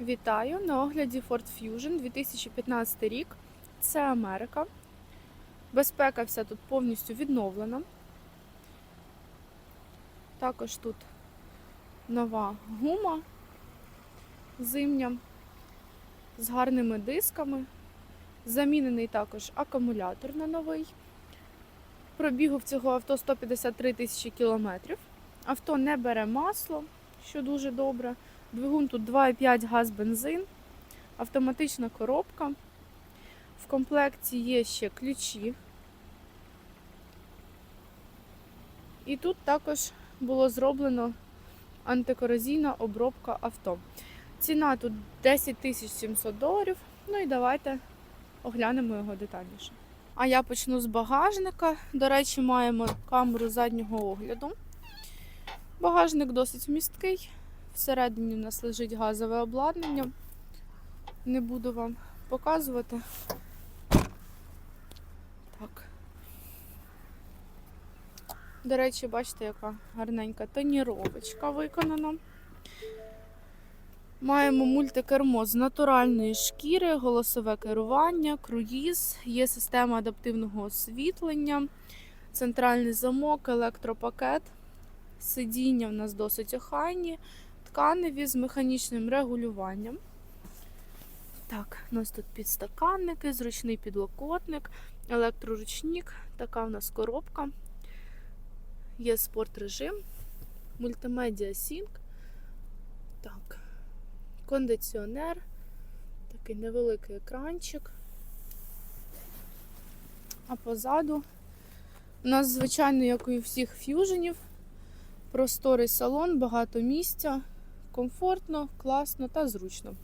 Вітаю на огляді Ford Fusion 2015 рік. Це Америка. Безпека вся тут повністю відновлена. Також тут нова гума зимня з гарними дисками. Замінений також акумулятор на новий. Пробігу в цього авто 153 тисячі кілометрів. Авто не бере масло, що дуже добре. Двигун тут 2,5 газ бензин, автоматична коробка. В комплекті є ще ключі. І тут також було зроблено антикорозійна обробка авто. Ціна тут 10 700 доларів. Ну і давайте оглянемо його детальніше. А я почну з багажника. До речі, маємо камеру заднього огляду. Багажник досить місткий. Всередині у нас лежить газове обладнання. Не буду вам показувати. Так. До речі, бачите, яка гарненька тоніровочка виконана. Маємо мультикермо з натуральної шкіри, голосове керування, круїз, є система адаптивного освітлення, центральний замок, електропакет. Сидіння в нас досить охайні тканеві з механічним регулюванням. Так, у нас тут підстаканники, зручний підлокотник, електроручник, така в нас коробка. Є спорт режим, мультимедіа Sync. Так, кондиціонер, такий невеликий екранчик. А позаду у нас, звичайно, як і у всіх ф'юженів, просторий салон, багато місця комфортно, класно та зручно.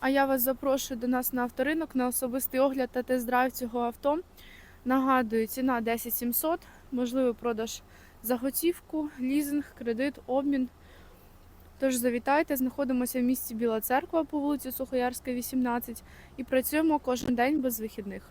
А я вас запрошую до нас на авторинок на особистий огляд та тест-драйв цього авто. Нагадую, ціна 10 700, можливий продаж за готівку, лізинг, кредит, обмін. Тож завітайте, знаходимося в місті Біла Церква по вулиці Сухоярська, 18 і працюємо кожен день без вихідних.